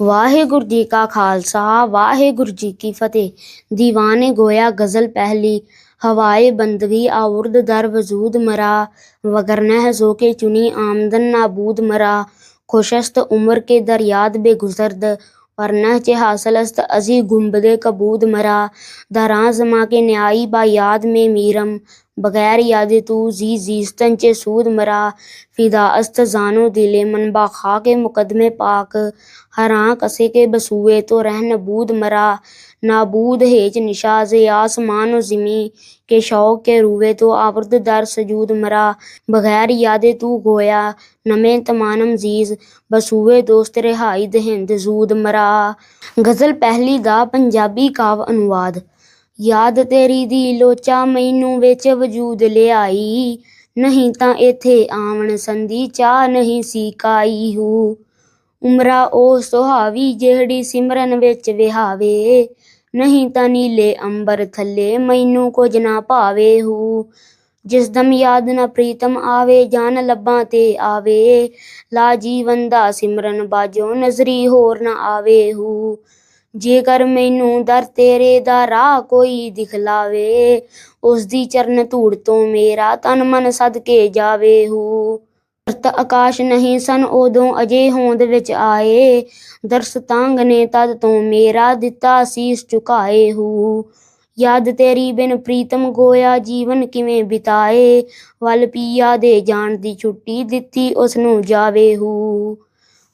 واحر جی کا خالصہ واہِ جی کی فتح۔ دیوان گویا غزل پہلی، ہوائے بندگی آورد در وزود مرا۔ وگرنہ ہے کے چنی آمدن نابود مرا۔ خوشست عمر کے در یاد بے گزرد ورنہ چے حاصل است ازی گمبدے کبود مرا۔ دران زماں کے نیائی با یاد میں میرم۔ بغیر یاد تو زی زیستن چے سود مرا، فدا است زانو دلے من با خاک مقدم پاک۔ حران کسے کے بسوئے تو رہ نبود مرا۔ نابود ہیج نشاز آسمان و زمین کے شوق کے روئے تو آورد در سجود مرا۔ بغیر یاد تو گویا نمیں تمانم زیز، بسوئے دوست رہائی دہند زود مرا۔ غزل پہلی دا پنجابی کاو انواد۔ ਯਾਦ ਤੇਰੀ ਦੀ ਲੋਚਾ ਮੈਨੂੰ ਵਿੱਚ ਵਜੂਦ ਲਿਆਈ। ਨਹੀਂ ਤਾਂ ਇੱਥੇ ਆਵਣ ਸੰਦੀ ਚਾਹ ਨਹੀਂ ਸੀ ਕਾਈ ਹੂ। ਉਮਰਾ ਉਹ ਸੁਹਾਵੀ ਜਿਹੜੀ ਸਿਮਰਨ ਵਿੱਚ ਵਿਹਾਵੇ। ਨਹੀਂ ਤਾਂ ਨੀਲੇ ਅੰਬਰ ਥੱਲੇ ਮੈਨੂੰ ਕੁਝ ਨਾ ਭਾਵੇ ਹੂ। ਜਿਸ ਦਮ ਯਾਦ ਨਾ ਪ੍ਰੀਤਮ ਆਵੇ, ਜਾਨ ਲੱਭਾਂ ਤੇ ਆਵੇ। ਲਾ ਜੀਵਨ ਦਾ ਸਿਮਰਨ ਬਾਜੋ ਨਜ਼ਰੀ ਹੋਰ ਨਾ ਆਵੇ ਹੂ। ਜੇਕਰ ਮੈਨੂੰ ਦਰ ਤੇਰੇ ਦਾ ਰਾਹ ਕੋਈ ਦਿਖਲਾਵੇ ਉਸ ਦੀ ਚਰਨ ਧੂੜ ਤੋਂ ਮੇਰਾ ਤਨ ਮਨ ਸਦਕੇ ਜਾਵੇ ਹੂ। ਧਰਤ ਆਕਾਸ਼ ਨਹੀਂ ਸਨ ਉਦੋਂ ਅਜੇ ਹੋਂਦ ਵਿੱਚ ਆਏ, ਦਰਸ ਤਾਂਗ ਨੇ ਤਦ ਤੋਂ ਮੇਰਾ ਦਿੱਤਾ ਸੀਸ ਝੁਕਾਏ ਹੂ। ਯਾਦ ਤੇਰੀ ਬਿਨ ਪ੍ਰੀਤਮ ਗੋਇਆ ਜੀਵਨ ਕਿਵੇਂ ਬਿਤਾਏ, ਵੱਲ ਪੀਆ ਦੇ ਜਾਣ ਦੀ ਛੁੱਟੀ ਦਿੱਤੀ ਉਸ ਨੂੰ ਜਾਵੇ ਹੂ।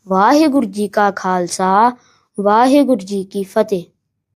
ਵਾਹਿਗੁਰੂ ਜੀ ਕਾ ਖਾਲਸਾ ਵਾਹਿਗੁਰੂ ਜੀ ਕੀ ਫਤਿਹ।